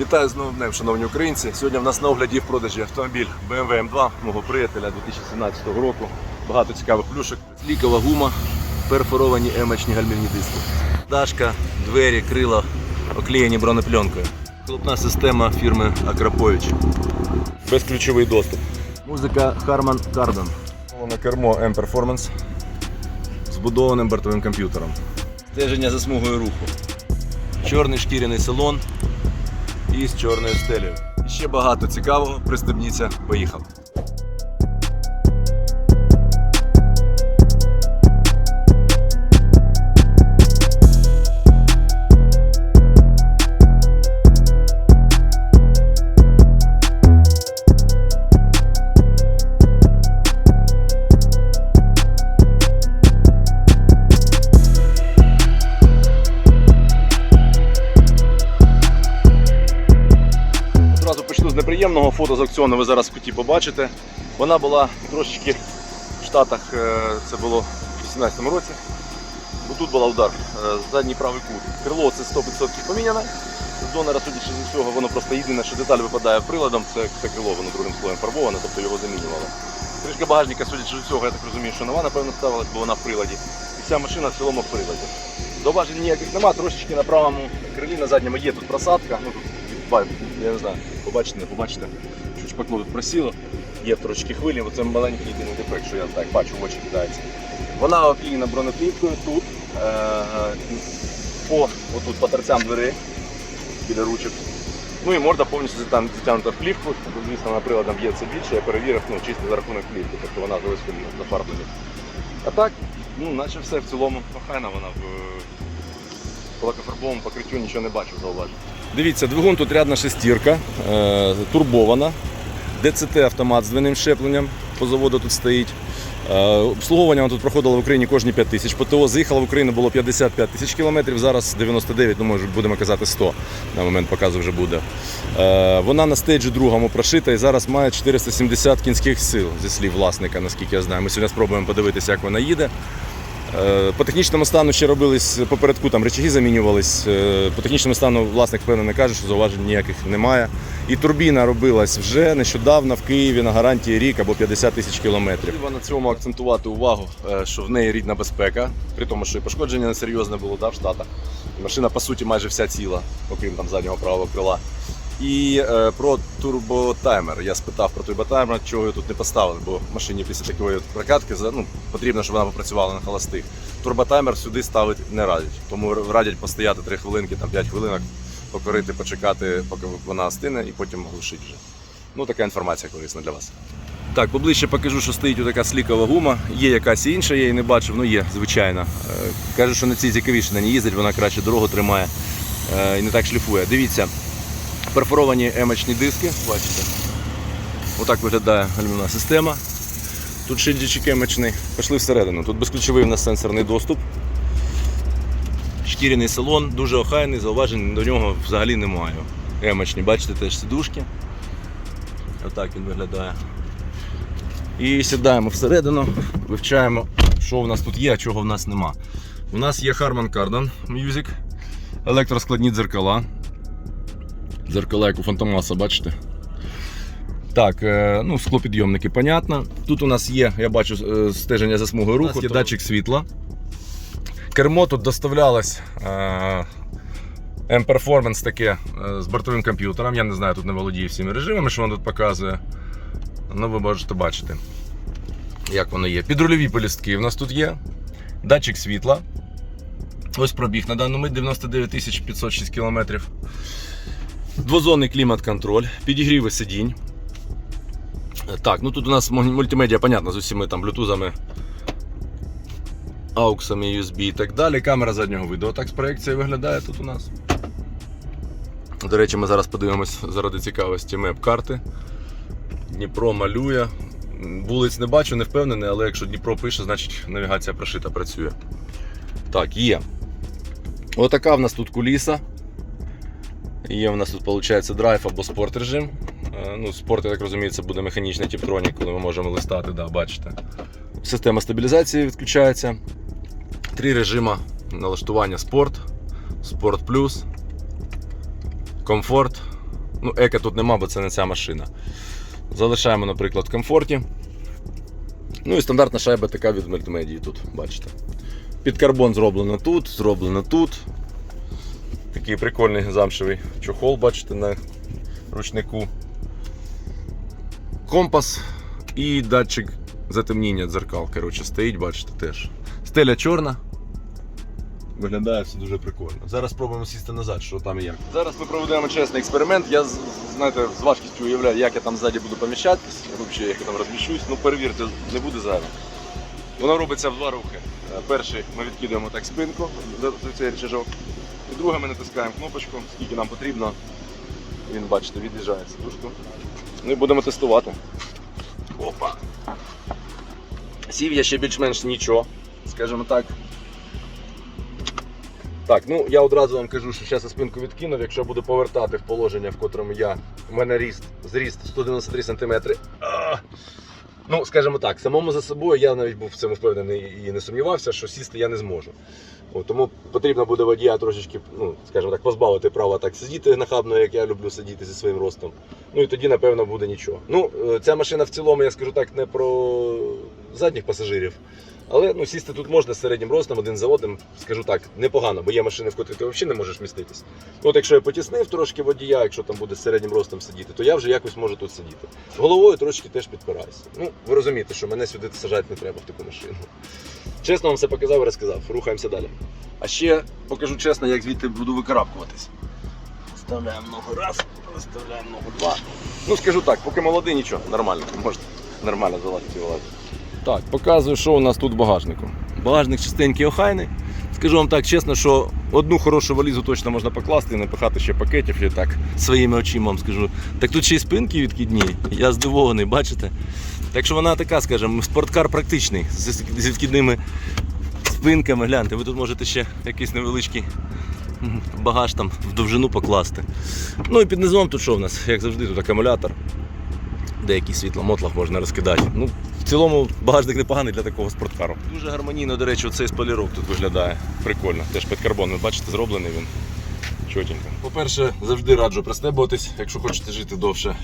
Вітаю з новим днем, шановні українці. Сьогодні в нас на огляді в продажі автомобіль BMW M2 мого приятеля 2017 року. Багато цікавих плюшок. Лікова гума, перфоровані емочні гальмівні диски. Дашка, двері, крила оклеєні бронепленкою. Хлопна система фірми Акрапович. Безключовий доступ. Музика Harman Kardon. На кермо M Performance з збудованим бортовим комп'ютером. Стеження за смугою руху. Чорний шкіряний салон і з чорною стелею. Ще багато цікавого. Пристебніться, поїхав. Неприємного фото з аукціону ви зараз в куті побачите. Вона була трошечки в Штатах, е, це було в 2018 році. Тут була удар, е, задній правий кут. Крило це 100% поміняне. З донора, судячи з усього, воно просто єдине, що деталь випадає приладом, це, це крило, воно другим слоєм фарбоване, тобто його замінювали. Кришка багажника, судячи з усього, я так розумію, що нова, напевно, ставилась, бо вона в приладі. І вся машина в цілому в приладі. Зауважень ніяких нема, трошечки на правому крилі, на задньому є тут просадка. Ну, тут, я не знаю, побачите, не побачите, що шпакло тут просіло. Є трошки хвилі, оце маленький єдиний дефект, що я так бачу, в очі кидається. Вона оклеєна бронеплівкою тут, е, по, отут, по торцям двері біля ручок. Ну і морда повністю затягнута в плівку. Звісно, на приладом є це більше, я перевірив, ну, чисто за рахунок плівки, тобто вона залишила зафарблена. А так, ну, наче все в цілому охайна вона в по лакофарбовому покриттю нічого не бачу зауважень. Дивіться, двигун тут рядна шестірка, е, турбована. ДЦТ автомат з двойним щепленням по заводу тут стоїть. Е, Обслуговування воно тут проходило в Україні кожні 5 тисяч. ПТО заїхало в Україну було 55 тисяч кілометрів, зараз 99, ну може будемо казати 100 на момент показу вже буде. Е, Вона на стейджі другому прошита і зараз має 470 кінських сил зі слів власника, наскільки я знаю. Ми сьогодні спробуємо подивитися, як вона їде. Е, По технічному стану ще робились попередку, там речаги замінювались. Е, По технічному стану власник впевнений каже, що зауважень ніяких немає. І турбіна робилась вже нещодавно в Києві на гарантії рік або 50 тисяч кілометрів. Треба на цьому акцентувати увагу, е, що в неї рідна безпека, при тому, що і пошкодження несерйозне було да, в Штатах. Машина по суті майже вся ціла, окрім там заднього правого крила. І е, про турботаймер. Я спитав про турботаймер, чого його тут не поставили, бо машині після такої прокатки ну, потрібно, щоб вона попрацювала на холостих. Турботаймер сюди ставити не радять. Тому радять постояти 3 хвилинки, там 5 хвилинок, покорити, почекати, поки вона остине, і потім глушить вже. Ну, така інформація корисна для вас. Так, поближче покажу, що стоїть така слікова гума. Є якась інша, я її не бачив, ну є, звичайно. Е, Каже, що на цій цікавіше на ній їздить, вона краще дорогу тримає е, і не так шліфує. Дивіться, перфоровані емочні диски, бачите. Отак виглядає гальмівна система. Тут ще емочний. Пішли всередину. Тут безключовий у нас сенсорний доступ. Шкіряний салон, дуже охайний, зауважень до нього взагалі немає. Емочні, бачите, теж сидушки. Отак він виглядає. І сідаємо всередину, вивчаємо, що в нас тут є, а чого в нас нема. У нас є Harman Kardon Music, електроскладні дзеркала. Дзеркала, як у Фантомаса, бачите? Так, е, ну, склопідйомники, понятно. Тут у нас є, я бачу, е, стеження за смугою руху, є датчик світла. Кермо тут доставлялось е, M-Performance таке з бортовим комп'ютером. Я не знаю, тут не володію всіми режимами, що воно тут показує. Ну, ви можете бачити, як воно є. Підрульові полістки у нас тут є. Датчик світла. Ось пробіг на даному мить 99 506 км. Двозонний клімат-контроль, підігріви сидінь. Так, ну тут у нас мультимедіа, понятно, з усіми там блютузами, ауксами, USB і так далі. Камера заднього виду. Отак з проекції виглядає тут у нас. До речі, ми зараз подивимось заради цікавості меп-карти. Дніпро малює. Вулиць не бачу, не впевнений, але якщо Дніпро пише, значить навігація прошита працює. Так, є. Отака в нас тут куліса. Є в нас тут, виходить, драйв або спорт режим. Е, Ну, спорт, я так розумію, це буде механічний тіптронік, коли ми можемо листати, да, бачите. Система стабілізації відключається. Три режима налаштування спорт, спорт плюс, комфорт Ну, еко тут нема, бо це не ця машина. Залишаємо, наприклад, в комфорті. Ну і стандартна шайба така від мультимедії тут, бачите. Під карбон зроблено тут, зроблено тут. Такий прикольний замшевий чохол, бачите, на ручнику. Компас і датчик затемніння дзеркал. Коротше, стоїть, бачите, теж. Стеля чорна. Виглядає все дуже прикольно. Зараз спробуємо сісти назад, що там і як. Зараз ми проведемо чесний експеримент. Я знаєте, з важкістю уявляю, як я там ззаді буду поміщатись, взагалі, як я там розміщусь. Ну перевірте, не буде зайвим. Воно робиться в два рухи. Е, Перший ми відкидаємо так спинку цей рычажок. І друге ми натискаємо кнопочку, скільки нам потрібно. Він, бачите, від'їжджає сидушку. Ну і будемо тестувати. Опа. Сів я ще більш-менш нічого, скажімо так. Так, ну я одразу вам кажу, що зараз я спинку відкинув, якщо буду повертати в положення, в котрому я. У мене ріст, зріст 193 см. Ну, скажімо так, самому за собою я навіть був в цьому впевнений і не сумнівався, що сісти я не зможу. От, тому потрібно буде водія трошечки, ну, скажімо так, позбавити права так сидіти нахабно, як я люблю сидіти зі своїм ростом. Ну і тоді, напевно, буде нічого. Ну, е, ця машина в цілому, я скажу так, не про задніх пасажирів. Але ну, сісти тут можна з середнім ростом, один за одним, скажу так, непогано, бо є машини, в котрі ти взагалі не можеш міститись. От якщо я потіснив трошки водія, якщо там буде з середнім ростом сидіти, то я вже якось можу тут сидіти. Головою трошки теж підпираюся. Ну, ви розумієте, що мене сюди сажати не треба в таку машину. Чесно вам все показав і розказав. Рухаємося далі. А ще покажу чесно, як звідти буду викарабкуватись. Вставляємо ногу раз, вставляємо ногу два. Ну скажу так, поки молодий, нічого, нормально, можна нормально залазити і вилазити. Так, показую, що у нас тут в багажнику. Багажник чистенький, охайний. Скажу вам так чесно, що одну хорошу валізу точно можна покласти і напихати ще пакетів, я так своїми очима вам скажу. Так тут ще й спинки відкидні, я здивований, бачите? Так що вона така, скажімо, спорткар практичний, з відкидними спинками. Гляньте, ви тут можете ще якийсь невеличкий багаж там в довжину покласти. Ну і під низом тут що в нас? Як завжди, тут акумулятор. Деякий світломотлах можна розкидати. Ну, в цілому багажник непоганий для такого спорткару. Дуже гармонійно, до речі, цей спалірок тут виглядає. Прикольно. Теж під карбон, ви бачите, зроблений він. Чотенько. По-перше, завжди раджу пристебуватись, якщо хочете жити довше.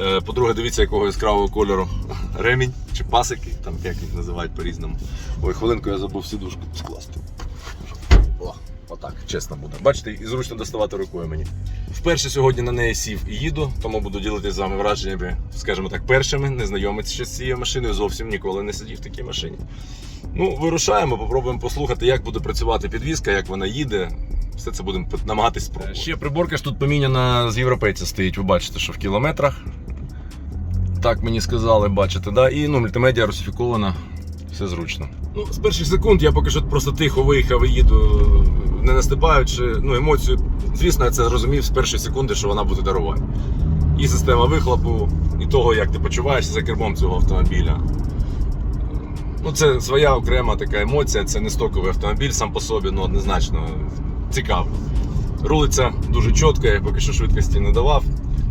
Е, По-друге, дивіться, якого яскравого кольору ремінь чи пасики, там як їх називають по-різному. Ой, хвилинку я забув сідушку скласти. Отак, чесно буде. Бачите, і зручно доставати рукою мені. Вперше сьогодні на неї сів і їду, тому буду ділитися з вами враженнями, скажімо так, першими. Не знайомець з цією машиною, зовсім ніколи не сидів в такій машині. Ну, вирушаємо, попробуємо послухати, як буде працювати підвізка, як вона їде. Все це будемо намагатись спробувати. Ще приборка ж тут поміняна з європейця стоїть, ви бачите, що в кілометрах. Так мені сказали, бачите, да? І ну, мультимедіа русифікована, все зручно. Ну, з перших секунд я поки що просто тихо виїхав і їду, не наступаючи. Ну, емоцію, звісно, я це розумів з першої секунди, що вона буде дарувати. І система вихлопу, і того, як ти почуваєшся за кермом цього автомобіля. Ну, це своя окрема така емоція, це не стоковий автомобіль сам по собі, ну однозначно цікаво. Рулиться дуже чітко, я поки що швидкості не давав.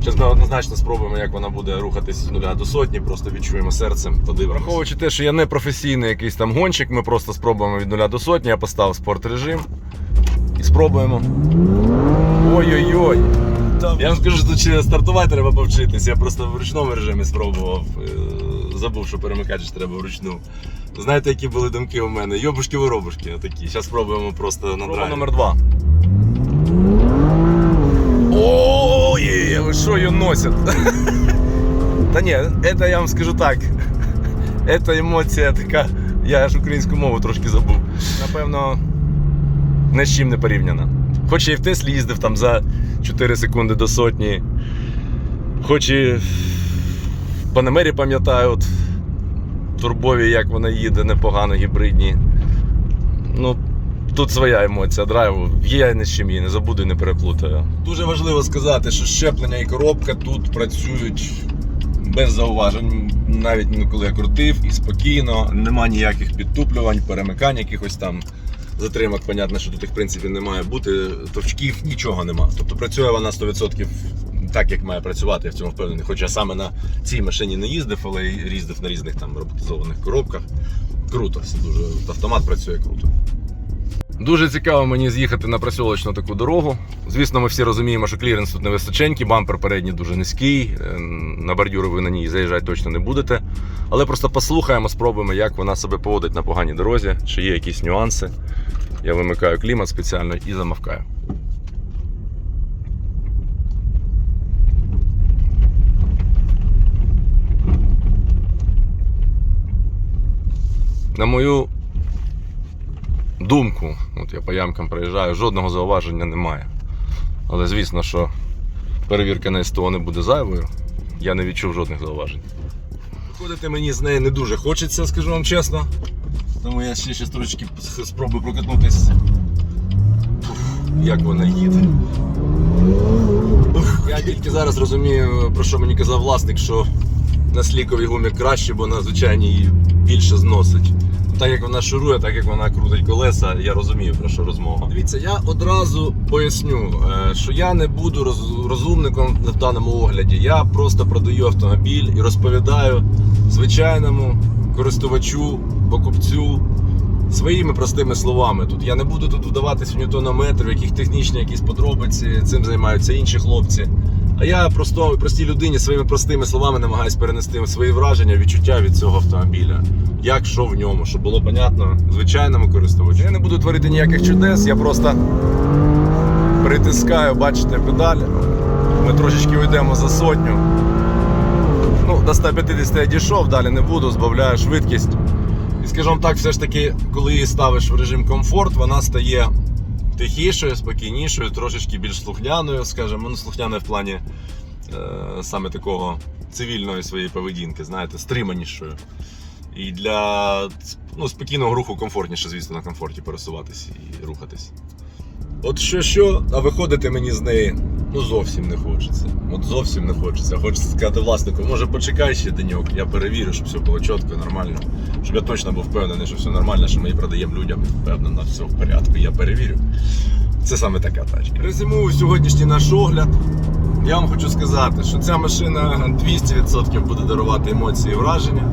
Зараз ми однозначно спробуємо, як вона буде рухатись з нуля до сотні, просто відчуємо серцем, подивимося. Враховуючи те, що я не професійний якийсь там гонщик, ми просто спробуємо від нуля до сотні, я поставив спорт режим і спробуємо. Ой-ой-ой! Я вам скажу, що тут ще стартувати треба повчитись. Я просто в ручному режимі спробував. Е, Забув, що перемикач треба вручну. Знаєте, які були думки у мене? Йобушки-воробушки, отакі. Зараз спробуємо просто на драйві. номер два. Її носять? Та ні, це я вам скажу так. Це емоція така. Я аж українську мову трошки забув. Напевно, ні з чим не порівняна. Хоч і в Теслі їздив там за 4 секунди до сотні. Хоч і в Панамері пам'ятаю, от турбові, як вона їде, непогано, гібридні. Ну, тут своя емоція драйву. Є я ні з чим її не забуду і не переплутаю. Дуже важливо сказати, що щеплення і коробка тут працюють без зауважень. Навіть коли я крутив і спокійно, нема ніяких підтуплювань, перемикань, якихось там затримок. Понятно, що тут їх в принципі не має бути. Товчків нічого нема. Тобто працює вона 100% так, як має працювати, я в цьому впевнений. Хоча саме на цій машині не їздив, але їздив на різних там роботизованих коробках. Круто, все дуже автомат працює круто. Дуже цікаво мені з'їхати на просілочну таку дорогу. Звісно, ми всі розуміємо, що кліренс тут невисоченький, бампер передній дуже низький. е, На бордюри ви на ній заїжджати точно не будете. Але просто послухаємо, спробуємо, як вона себе поводить на поганій дорозі, чи є якісь нюанси. Я вимикаю клімат спеціально і замовкаю. На мою думку, от я по ямкам проїжджаю, жодного зауваження немає. Але звісно, що перевірка на СТО не буде зайвою. Я не відчув жодних зауважень. Виходити мені з неї не дуже хочеться, скажу вам чесно. Тому я ще ще трошечки спробую прокатнутись. Як вона їде. Я тільки зараз розумію, про що мені казав власник, що на сліковій гумі краще, бо на звичайній її більше зносить. Так як вона шурує, так як вона крутить колеса, я розумію про що розмова. Дивіться, я одразу поясню, е, що я не буду розумником в даному огляді. Я просто продаю автомобіль і розповідаю звичайному користувачу, покупцю своїми простими словами. Тут я не буду тут вдаватись в ньютонометр, в яких технічні якісь подробиці, цим займаються інші хлопці. А я просто простій людині своїми простими словами намагаюсь перенести свої враження, відчуття від цього автомобіля. Як що в ньому, щоб було понятно звичайному користувачу. Я не буду творити ніяких чудес, я просто притискаю, бачите, педаль. Ми трошечки уйдемо за сотню. Ну, до 150 я дійшов, далі не буду, збавляю швидкість. І скажімо так, все ж таки, коли її ставиш в режим комфорт, вона стає тихішою, спокійнішою, трошечки більш слухняною, скажімо, ну, слухняною в плані е, саме такого цивільної своєї поведінки, знаєте, стриманішою. І для ну, спокійного руху комфортніше, звісно, на комфорті пересуватись і рухатись. От що що, а виходити мені з неї ну зовсім не хочеться. От зовсім не хочеться. Хочеться сказати власнику, може почекай ще деньок, я перевірю, щоб все було чітко, нормально. Щоб я точно був впевнений, що все нормально, що ми її продаємо людям. Впевнено, все в порядку, я перевірю. Це саме така тачка. Резюмую сьогоднішній наш огляд. Я вам хочу сказати, що ця машина 200% буде дарувати емоції і враження.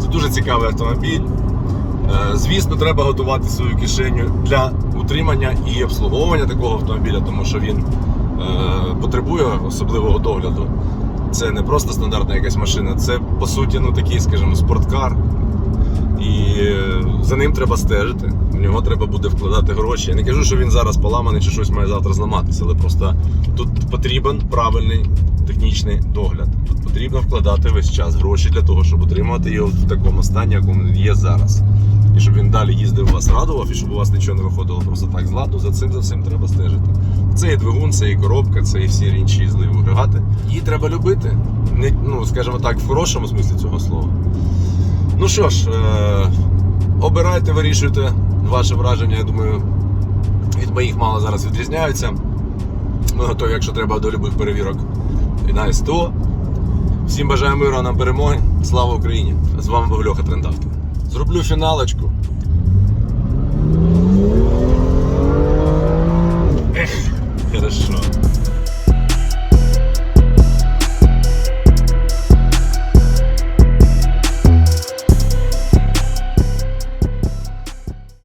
Це дуже цікавий автомобіль. Е, Звісно, треба готувати свою кишеню для утримання і обслуговування такого автомобіля, тому що він потребує особливого догляду. Це не просто стандартна якась машина, це по суті ну, такий, скажімо, спорткар. І е, за ним треба стежити. В нього треба буде вкладати гроші. Я не кажу, що він зараз поламаний чи щось має завтра зламатися, але просто тут потрібен правильний технічний догляд. Тут потрібно вкладати весь час гроші для того, щоб утримувати його в такому стані, якому він є зараз. І щоб він далі їздив вас радував, і щоб у вас нічого не виходило просто так з ладу, за цим за всім треба стежити. Це і двигун, це і коробка, це і всі інші зливі агрегати. Її треба любити. Не, ну, скажімо так, в хорошому смислі цього слова. Ну що ж, е- обирайте, вирішуйте ваше враження, я думаю, від моїх мало зараз відрізняються. Ми готові, якщо треба, до любих перевірок і на СТО. Всім бажаю миру, нам перемоги. Слава Україні! З вами був Льоха Трендавкін. Зроблю фіналочку.